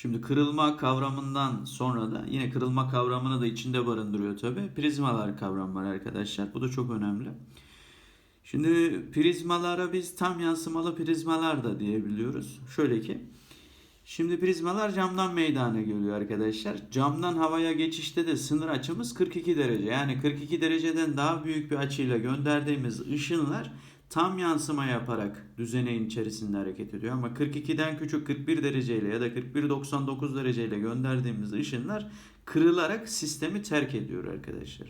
Şimdi kırılma kavramından sonra da yine kırılma kavramını da içinde barındırıyor tabi. Prizmalar kavram var arkadaşlar. Bu da çok önemli. Şimdi prizmalara biz tam yansımalı prizmalar da diyebiliyoruz. Şöyle ki Şimdi prizmalar camdan meydana geliyor arkadaşlar. Camdan havaya geçişte de sınır açımız 42 derece. Yani 42 dereceden daha büyük bir açıyla gönderdiğimiz ışınlar tam yansıma yaparak düzeneğin içerisinde hareket ediyor. Ama 42'den küçük 41 dereceyle ya da 41-99 dereceyle gönderdiğimiz ışınlar kırılarak sistemi terk ediyor arkadaşlar.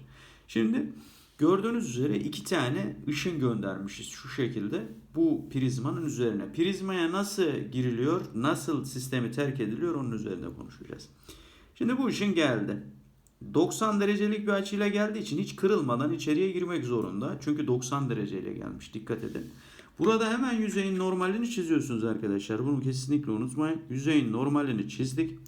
Şimdi gördüğünüz üzere iki tane ışın göndermişiz şu şekilde bu prizmanın üzerine. Prizmaya nasıl giriliyor, nasıl sistemi terk ediliyor onun üzerinde konuşacağız. Şimdi bu ışın geldi. 90 derecelik bir açıyla geldiği için hiç kırılmadan içeriye girmek zorunda. Çünkü 90 dereceyle gelmiş. Dikkat edin. Burada hemen yüzeyin normalini çiziyorsunuz arkadaşlar. Bunu kesinlikle unutmayın. Yüzeyin normalini çizdik.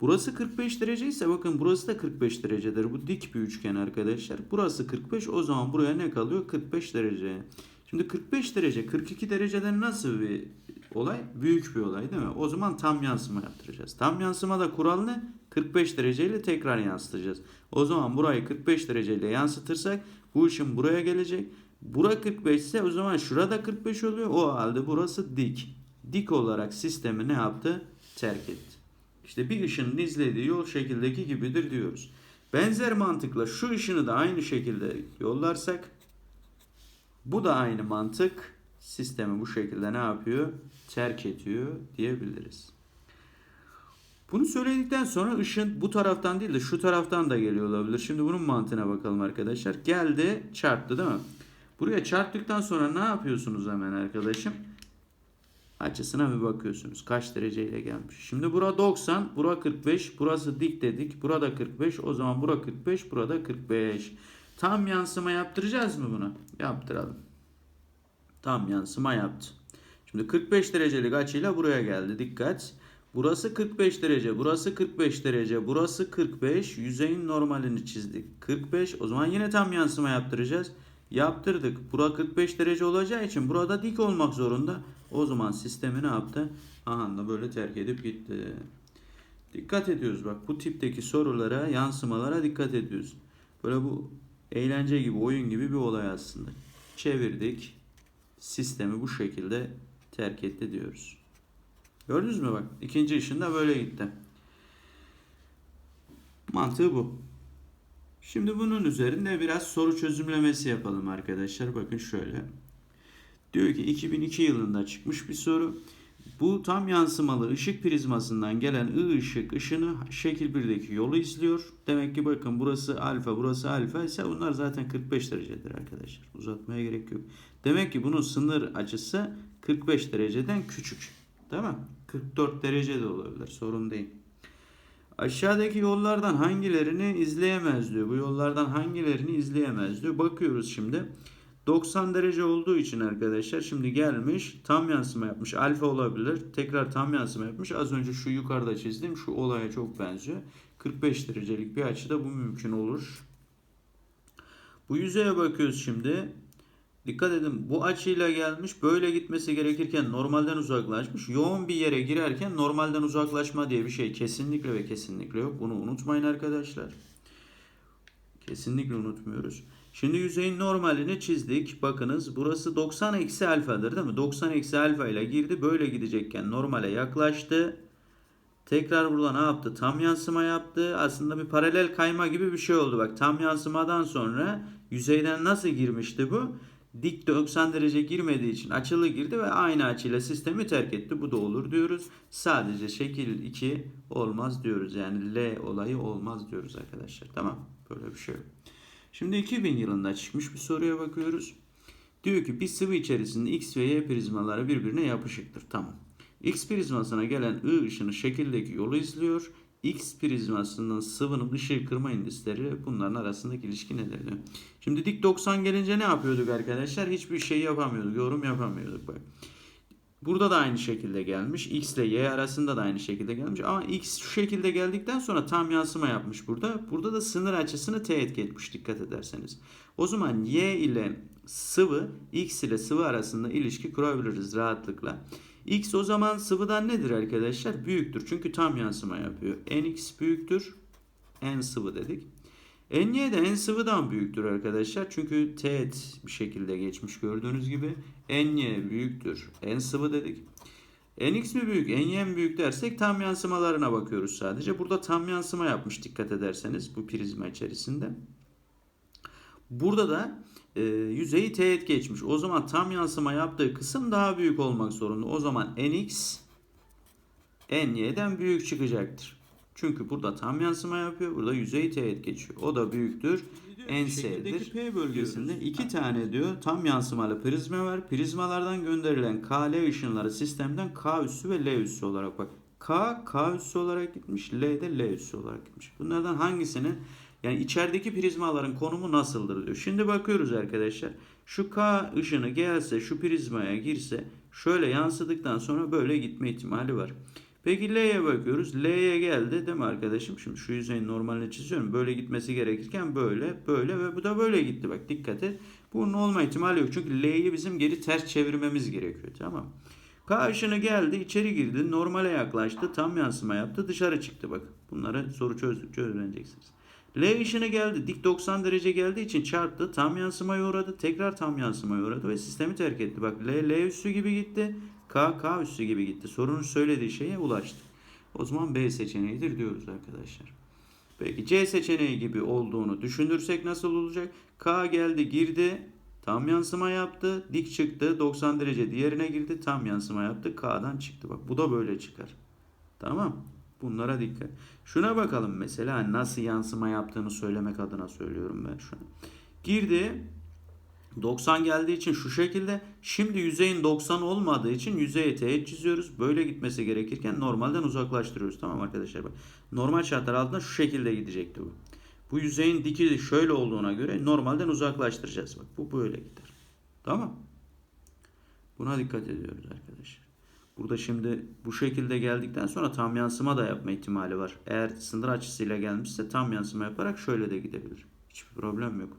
Burası 45 derece ise bakın burası da 45 derecedir. Bu dik bir üçgen arkadaşlar. Burası 45 o zaman buraya ne kalıyor? 45 derece. Şimdi 45 derece 42 dereceden nasıl bir olay? Büyük bir olay değil mi? O zaman tam yansıma yaptıracağız. Tam yansımada kural ne? 45 dereceyle tekrar yansıtacağız. O zaman burayı 45 dereceyle yansıtırsak bu ışın buraya gelecek. Bura 45 ise o zaman şurada 45 oluyor. O halde burası dik. Dik olarak sistemi ne yaptı? Terk etti. İşte bir ışının izlediği yol şekildeki gibidir diyoruz. Benzer mantıkla şu ışını da aynı şekilde yollarsak bu da aynı mantık sistemi bu şekilde ne yapıyor? Terk ediyor diyebiliriz. Bunu söyledikten sonra ışın bu taraftan değil de şu taraftan da geliyor olabilir. Şimdi bunun mantığına bakalım arkadaşlar. Geldi çarptı değil mi? Buraya çarptıktan sonra ne yapıyorsunuz hemen arkadaşım? Açısına bir bakıyorsunuz. Kaç dereceyle gelmiş. Şimdi bura 90, bura 45, burası dik dedik. Burada 45, o zaman bura 45, burada 45. Tam yansıma yaptıracağız mı bunu? Yaptıralım. Tam yansıma yaptı. Şimdi 45 derecelik açıyla buraya geldi. Dikkat. Burası 45 derece, burası 45 derece, burası 45. Yüzeyin normalini çizdik. 45. O zaman yine tam yansıma yaptıracağız. Yaptırdık. Bura 45 derece olacağı için burada dik olmak zorunda. O zaman sistemi ne yaptı? Aha da böyle terk edip gitti. Dikkat ediyoruz bak bu tipteki sorulara, yansımalara dikkat ediyoruz. Böyle bu eğlence gibi, oyun gibi bir olay aslında. Çevirdik. Sistemi bu şekilde terk etti diyoruz. Gördünüz mü bak? İkinci işin de böyle gitti. Mantığı bu. Şimdi bunun üzerinde biraz soru çözümlemesi yapalım arkadaşlar. Bakın şöyle. Diyor ki 2002 yılında çıkmış bir soru. Bu tam yansımalı ışık prizmasından gelen I ışık ışını şekil 1'deki yolu izliyor. Demek ki bakın burası alfa burası alfa ise bunlar zaten 45 derecedir arkadaşlar. Uzatmaya gerek yok. Demek ki bunun sınır açısı 45 dereceden küçük. Değil mi? 44 derece de olabilir sorun değil. Aşağıdaki yollardan hangilerini izleyemez diyor. Bu yollardan hangilerini izleyemez diyor. Bakıyoruz şimdi. 90 derece olduğu için arkadaşlar şimdi gelmiş tam yansıma yapmış. Alfa olabilir. Tekrar tam yansıma yapmış. Az önce şu yukarıda çizdim. Şu olaya çok benziyor. 45 derecelik bir açıda bu mümkün olur. Bu yüzeye bakıyoruz şimdi. Dikkat edin bu açıyla gelmiş böyle gitmesi gerekirken normalden uzaklaşmış. Yoğun bir yere girerken normalden uzaklaşma diye bir şey kesinlikle ve kesinlikle yok. Bunu unutmayın arkadaşlar. Kesinlikle unutmuyoruz. Şimdi yüzeyin normalini çizdik. Bakınız burası 90 eksi alfadır değil mi? 90 eksi alfa ile girdi. Böyle gidecekken normale yaklaştı. Tekrar burada ne yaptı? Tam yansıma yaptı. Aslında bir paralel kayma gibi bir şey oldu. Bak tam yansımadan sonra yüzeyden nasıl girmişti bu? Dik 90 derece girmediği için açılı girdi ve aynı açıyla sistemi terk etti. Bu da olur diyoruz. Sadece şekil 2 olmaz diyoruz. Yani L olayı olmaz diyoruz arkadaşlar. Tamam. Böyle bir şey yok. Şimdi 2000 yılında çıkmış bir soruya bakıyoruz. Diyor ki bir sıvı içerisinde X ve Y prizmaları birbirine yapışıktır. Tamam. X prizmasına gelen I ışını şekildeki yolu izliyor. X prizmasının sıvının ışığı kırma indisleri bunların arasındaki ilişki nedir. Şimdi dik 90 gelince ne yapıyorduk arkadaşlar? Hiçbir şey yapamıyorduk. Yorum yapamıyorduk bak. Burada da aynı şekilde gelmiş. X ile Y arasında da aynı şekilde gelmiş. Ama X şu şekilde geldikten sonra tam yansıma yapmış burada. Burada da sınır açısını teğet etmiş dikkat ederseniz. O zaman Y ile sıvı, X ile sıvı arasında ilişki kurabiliriz rahatlıkla. X o zaman sıvıdan nedir arkadaşlar? Büyüktür. Çünkü tam yansıma yapıyor. Nx büyüktür. N sıvı dedik. Ny de N sıvıdan büyüktür arkadaşlar. Çünkü teğet bir şekilde geçmiş gördüğünüz gibi. Ny büyüktür. N sıvı dedik. Nx mi büyük, Ny mi büyük dersek tam yansımalarına bakıyoruz sadece. Burada tam yansıma yapmış dikkat ederseniz bu prizma içerisinde. Burada da e, yüzeyi teğet geçmiş. O zaman tam yansıma yaptığı kısım daha büyük olmak zorunda. O zaman Nx Ny'den büyük çıkacaktır. Çünkü burada tam yansıma yapıyor. Burada yüzey teğet geçiyor. O da büyüktür. NS'dir. P bölgesinde iki tane diyor tam yansımalı prizma var. Prizmalardan gönderilen KL ışınları sistemden K üssü ve L üssü olarak bak. K, K üssü olarak gitmiş. L de L üssü olarak gitmiş. Bunlardan hangisinin yani içerideki prizmaların konumu nasıldır diyor. Şimdi bakıyoruz arkadaşlar. Şu K ışını gelse şu prizmaya girse şöyle yansıdıktan sonra böyle gitme ihtimali var. Peki L'ye bakıyoruz. L'ye geldi değil mi arkadaşım? Şimdi şu yüzeyin normalini çiziyorum. Böyle gitmesi gerekirken böyle, böyle ve bu da böyle gitti. Bak dikkat et. Bunun olma ihtimali yok. Çünkü L'yi bizim geri ters çevirmemiz gerekiyor. Tamam K ışını geldi, içeri girdi, normale yaklaştı, tam yansıma yaptı, dışarı çıktı bak. Bunları soru çözdükçe öğreneceksiniz. L ışını geldi, dik 90 derece geldiği için çarptı, tam yansımaya uğradı, tekrar tam yansımaya uğradı ve sistemi terk etti. Bak L, L üssü gibi gitti, K, K üssü gibi gitti. Sorunun söylediği şeye ulaştı. O zaman B seçeneğidir diyoruz arkadaşlar. Peki C seçeneği gibi olduğunu düşünürsek nasıl olacak? K geldi girdi tam yansıma yaptı dik çıktı 90 derece diğerine girdi tam yansıma yaptı K'dan çıktı. Bak bu da böyle çıkar. Tamam Bunlara dikkat. Şuna bakalım mesela nasıl yansıma yaptığını söylemek adına söylüyorum ben şu. Girdi 90 geldiği için şu şekilde. Şimdi yüzeyin 90 olmadığı için yüzeye teğet çiziyoruz. Böyle gitmesi gerekirken normalden uzaklaştırıyoruz. Tamam arkadaşlar bak. Normal şartlar altında şu şekilde gidecekti bu. Bu yüzeyin dikili şöyle olduğuna göre normalden uzaklaştıracağız. Bak bu böyle gider. Tamam. Buna dikkat ediyoruz arkadaşlar. Burada şimdi bu şekilde geldikten sonra tam yansıma da yapma ihtimali var. Eğer sınır açısıyla gelmişse tam yansıma yaparak şöyle de gidebilir. Hiçbir problem yok.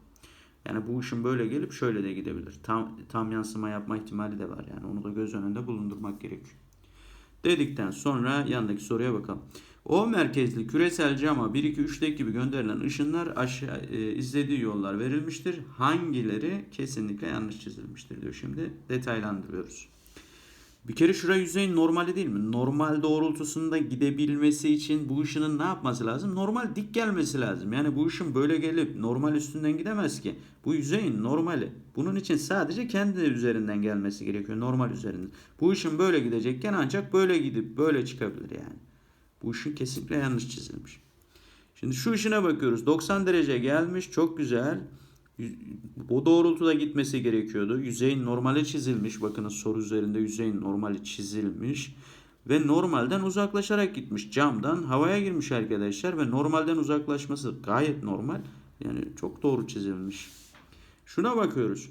Yani bu ışın böyle gelip şöyle de gidebilir. Tam, tam yansıma yapma ihtimali de var. Yani onu da göz önünde bulundurmak gerekiyor. Dedikten sonra yandaki soruya bakalım. O merkezli küresel cama 1 2 3'teki gibi gönderilen ışınlar aşağı e, izlediği yollar verilmiştir. Hangileri kesinlikle yanlış çizilmiştir diyor. Şimdi detaylandırıyoruz. Bir kere şura yüzeyin normali değil mi? Normal doğrultusunda gidebilmesi için bu ışının ne yapması lazım? Normal dik gelmesi lazım. Yani bu ışın böyle gelip normal üstünden gidemez ki. Bu yüzeyin normali. Bunun için sadece kendi üzerinden gelmesi gerekiyor. Normal üzerinden. Bu ışın böyle gidecekken ancak böyle gidip böyle çıkabilir yani. Bu ışın kesinlikle yanlış çizilmiş. Şimdi şu ışına bakıyoruz. 90 derece gelmiş. Çok güzel. O doğrultuda gitmesi gerekiyordu. Yüzeyin normali çizilmiş. Bakınız soru üzerinde yüzeyin normali çizilmiş. Ve normalden uzaklaşarak gitmiş. Camdan havaya girmiş arkadaşlar. Ve normalden uzaklaşması gayet normal. Yani çok doğru çizilmiş. Şuna bakıyoruz.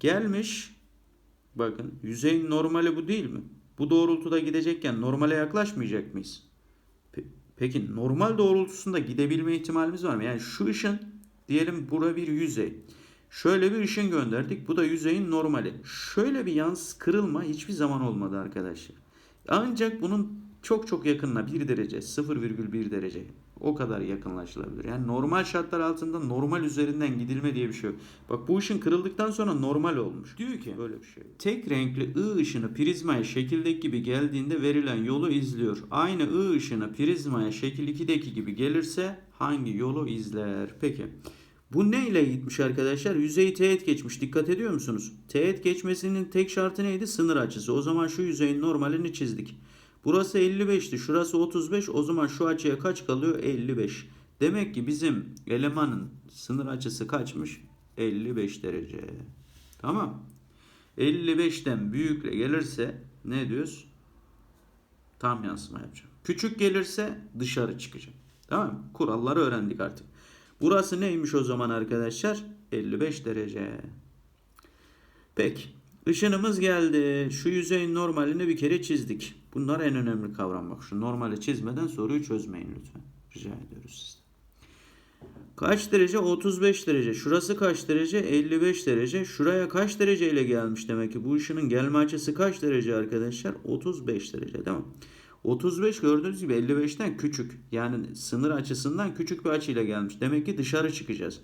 Gelmiş. Bakın yüzeyin normali bu değil mi? Bu doğrultuda gidecekken normale yaklaşmayacak mıyız? Peki normal doğrultusunda gidebilme ihtimalimiz var mı? Yani şu ışın Diyelim bura bir yüzey. Şöyle bir ışın gönderdik. Bu da yüzeyin normali. Şöyle bir yans kırılma hiçbir zaman olmadı arkadaşlar. Ancak bunun çok çok yakınına 1 derece 0,1 derece o kadar yakınlaşılabilir. Yani normal şartlar altında normal üzerinden gidilme diye bir şey yok. Bak bu ışın kırıldıktan sonra normal olmuş. Diyor ki böyle bir şey. Tek renkli I ışını prizmaya şekildeki gibi geldiğinde verilen yolu izliyor. Aynı I ışını prizmaya şekil 2'deki gibi gelirse hangi yolu izler? Peki. Bu ne ile gitmiş arkadaşlar? Yüzeyi teğet geçmiş. Dikkat ediyor musunuz? Teğet geçmesinin tek şartı neydi? Sınır açısı. O zaman şu yüzeyin normalini çizdik. Burası 55'ti. Şurası 35. O zaman şu açıya kaç kalıyor? 55. Demek ki bizim elemanın sınır açısı kaçmış? 55 derece. Tamam. 55'ten büyükle gelirse ne diyoruz? Tam yansıma yapacağım. Küçük gelirse dışarı çıkacağım. Tamam Kuralları öğrendik artık. Burası neymiş o zaman arkadaşlar? 55 derece. Peki. Işınımız geldi. Şu yüzeyin normalini bir kere çizdik. Bunlar en önemli kavram. Bak şu normali çizmeden soruyu çözmeyin lütfen. Rica ediyoruz sizden. Kaç derece? 35 derece. Şurası kaç derece? 55 derece. Şuraya kaç dereceyle gelmiş demek ki? Bu ışının gelme açısı kaç derece arkadaşlar? 35 derece değil mi? 35 gördüğünüz gibi 55'ten küçük. Yani sınır açısından küçük bir açıyla gelmiş. Demek ki dışarı çıkacağız.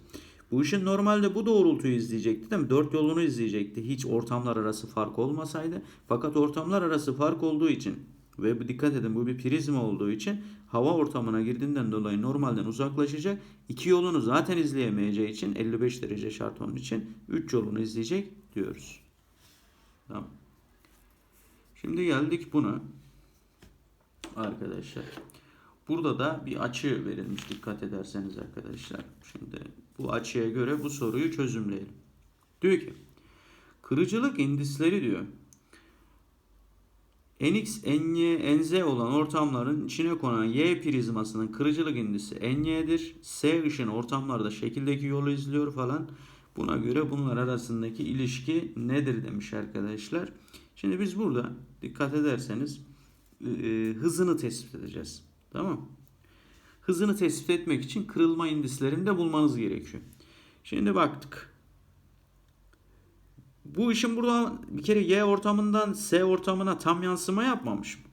Bu ışın normalde bu doğrultuyu izleyecekti değil mi? Dört yolunu izleyecekti. Hiç ortamlar arası fark olmasaydı. Fakat ortamlar arası fark olduğu için ve bu- dikkat edin bu bir prizma olduğu için hava ortamına girdiğinden dolayı normalden uzaklaşacak. İki yolunu zaten izleyemeyeceği için 55 derece şart onun için 3 yolunu izleyecek diyoruz. Tamam. Şimdi geldik buna. Arkadaşlar. Burada da bir açı verilmiş dikkat ederseniz arkadaşlar. Şimdi bu açıya göre bu soruyu çözümleyelim. Diyor ki kırıcılık indisleri diyor. Nx, Ny, Nz olan ortamların içine konan Y prizmasının kırıcılık indisi Ny'dir. S ışın ortamlarda şekildeki yolu izliyor falan. Buna göre bunlar arasındaki ilişki nedir demiş arkadaşlar. Şimdi biz burada dikkat ederseniz e, hızını tespit edeceğiz. Tamam? Hızını tespit etmek için kırılma indislerini de bulmanız gerekiyor. Şimdi baktık. Bu işin burada bir kere Y ortamından S ortamına tam yansıma yapmamış mı?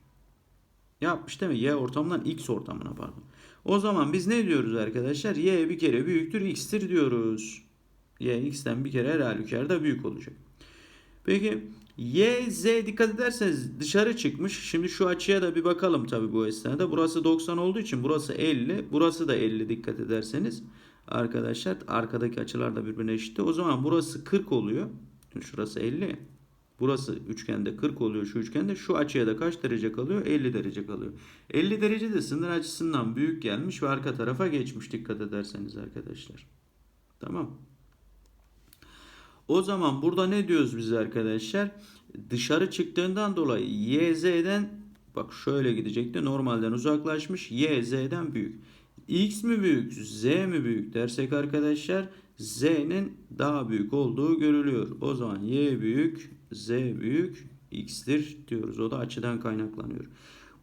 Yapmış değil mi? Y ortamından X ortamına pardon. O zaman biz ne diyoruz arkadaşlar? Y bir kere büyüktür X'tir diyoruz. Y X'ten bir kere her halükarda büyük olacak. Peki Y, Z dikkat ederseniz dışarı çıkmış. Şimdi şu açıya da bir bakalım tabi bu esnada. Burası 90 olduğu için burası 50. Burası da 50 dikkat ederseniz. Arkadaşlar arkadaki açılar da birbirine eşit. O zaman burası 40 oluyor. Şurası 50. Burası üçgende 40 oluyor şu üçgende. Şu açıya da kaç derece kalıyor? 50 derece kalıyor. 50 derece de sınır açısından büyük gelmiş ve arka tarafa geçmiş dikkat ederseniz arkadaşlar. Tamam. O zaman burada ne diyoruz biz arkadaşlar? Dışarı çıktığından dolayı YZ'den bak şöyle gidecekti. Normalden uzaklaşmış. YZ'den büyük. X mi büyük, Z mi büyük dersek arkadaşlar Z'nin daha büyük olduğu görülüyor. O zaman Y büyük, Z büyük, X'tir diyoruz. O da açıdan kaynaklanıyor.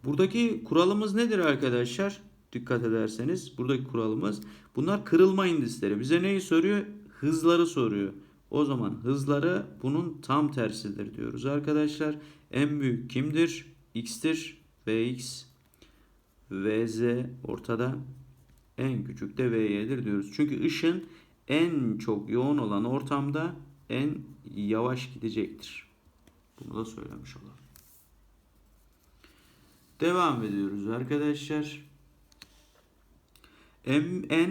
Buradaki kuralımız nedir arkadaşlar? Dikkat ederseniz buradaki kuralımız bunlar kırılma indisleri. Bize neyi soruyor? Hızları soruyor. O zaman hızları bunun tam tersidir diyoruz arkadaşlar. En büyük kimdir? X'tir. Vx, Vz ortada. En küçük de Vy'dir diyoruz. Çünkü ışın en çok yoğun olan ortamda en yavaş gidecektir. Bunu da söylemiş olalım. Devam ediyoruz arkadaşlar. N,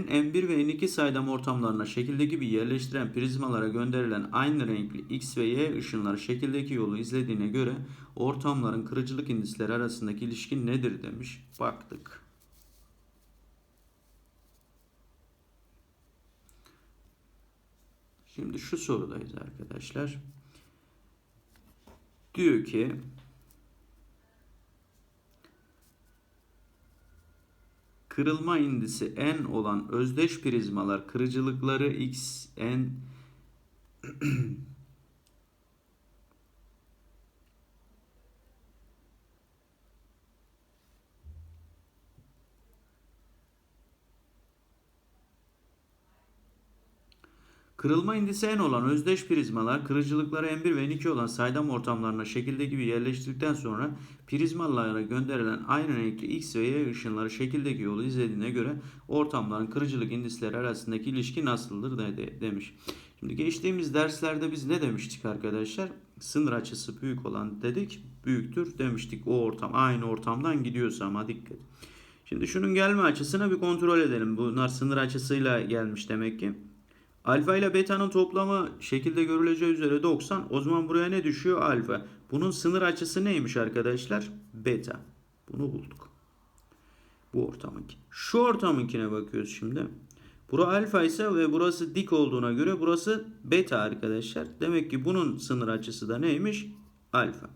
M1 ve N2 saydam ortamlarına şekildeki bir yerleştiren prizmalara gönderilen aynı renkli X ve Y ışınları şekildeki yolu izlediğine göre ortamların kırıcılık indisleri arasındaki ilişki nedir demiş. Baktık. Şimdi şu sorudayız arkadaşlar. Diyor ki kırılma indisi n olan özdeş prizmalar kırıcılıkları x Kırılma indisi n olan özdeş prizmalar kırıcılıkları n1 ve n2 olan saydam ortamlarına şekilde gibi yerleştirdikten sonra prizmalara gönderilen aynı renkli x ve y ışınları şekildeki yolu izlediğine göre ortamların kırıcılık indisleri arasındaki ilişki nasıldır de, demiş. Şimdi geçtiğimiz derslerde biz ne demiştik arkadaşlar? Sınır açısı büyük olan dedik büyüktür demiştik. O ortam aynı ortamdan gidiyorsa ama dikkat. Şimdi şunun gelme açısını bir kontrol edelim. Bunlar sınır açısıyla gelmiş demek ki. Alfa ile beta'nın toplamı şekilde görüleceği üzere 90. O zaman buraya ne düşüyor? Alfa. Bunun sınır açısı neymiş arkadaşlar? Beta. Bunu bulduk. Bu ortamınki. Şu ortamınkine bakıyoruz şimdi. Bura alfa ise ve burası dik olduğuna göre burası beta arkadaşlar. Demek ki bunun sınır açısı da neymiş? Alfa.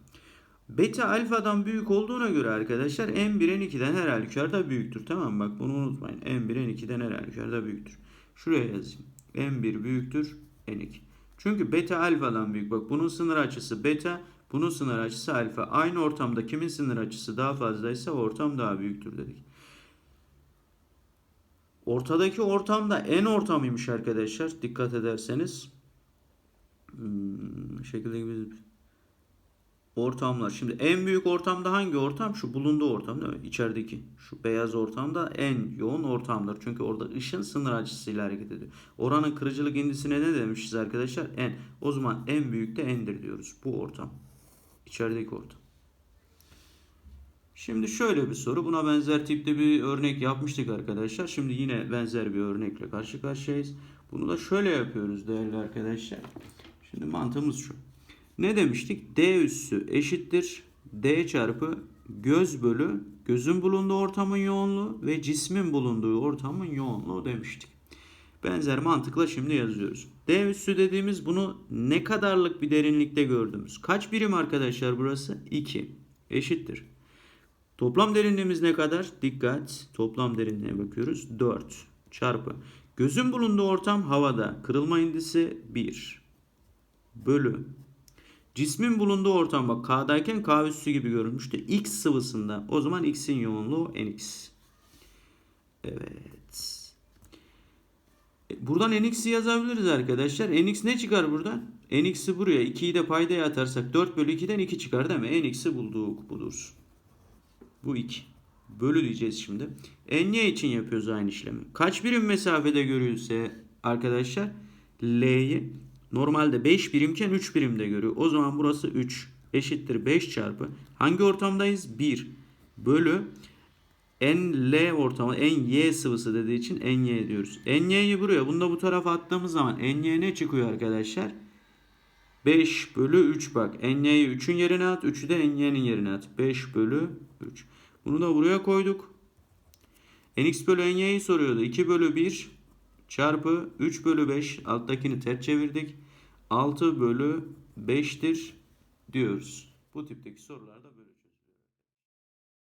Beta alfadan büyük olduğuna göre arkadaşlar n1 n2'den her halükarda büyüktür. Tamam? Bak bunu unutmayın. n1 n2'den her halükarda büyüktür. Şuraya yazayım. N1 büyüktür n2. Çünkü beta alfadan büyük. Bak bunun sınır açısı beta, bunun sınır açısı alfa. Aynı ortamda kimin sınır açısı daha fazlaysa ortam daha büyüktür dedik. Ortadaki ortam da en ortamıymış arkadaşlar. Dikkat ederseniz. Hmm, şekilde gibi ortamlar. Şimdi en büyük ortamda hangi ortam? Şu bulunduğu ortam değil mi? İçerideki. Şu beyaz ortamda en yoğun ortamdır. Çünkü orada ışın sınır açısıyla hareket ediyor. Oranın kırıcılık indisine ne demişiz arkadaşlar? En. O zaman en büyük de endir diyoruz. Bu ortam. İçerideki ortam. Şimdi şöyle bir soru. Buna benzer tipte bir örnek yapmıştık arkadaşlar. Şimdi yine benzer bir örnekle karşı karşıyayız. Bunu da şöyle yapıyoruz değerli arkadaşlar. Şimdi mantığımız şu. Ne demiştik? D üssü eşittir D çarpı göz bölü gözün bulunduğu ortamın yoğunluğu ve cismin bulunduğu ortamın yoğunluğu demiştik. Benzer mantıkla şimdi yazıyoruz. D üssü dediğimiz bunu ne kadarlık bir derinlikte gördüğümüz. Kaç birim arkadaşlar burası? 2. Eşittir. Toplam derinliğimiz ne kadar? Dikkat. Toplam derinliğe bakıyoruz. 4 çarpı. Gözün bulunduğu ortam havada. Kırılma indisi 1 bölü. Cismin bulunduğu ortam bak K'dayken K üssü gibi görünmüştü. X sıvısında. O zaman X'in yoğunluğu NX. Evet. E, Buradan NX'i yazabiliriz arkadaşlar. NX ne çıkar buradan? NX'i buraya 2'yi de paydaya atarsak 4 bölü 2'den 2 çıkar değil mi? NX'i bulduk budur. Bu 2. Bölü diyeceğiz şimdi. NY için yapıyoruz aynı işlemi. Kaç birim mesafede görüyorsa arkadaşlar L'yi normalde 5 birimken 3 birimde görüyor. O zaman burası 3 eşittir 5 çarpı. Hangi ortamdayız? 1 bölü NL ortamı NY sıvısı dediği için NY diyoruz. NY'yi buraya bunu da bu tarafa attığımız zaman NY ne çıkıyor arkadaşlar? 5 bölü 3 bak. NY'yi 3'ün yerine at. 3'ü de NY'nin yerine at. 5 bölü 3. Bunu da buraya koyduk. NX bölü NY'yi soruyordu. 2 bölü 1 çarpı 3 bölü 5. Alttakini ters çevirdik. 6 bölü 5'tir diyoruz. Bu tipteki sorularda böyle.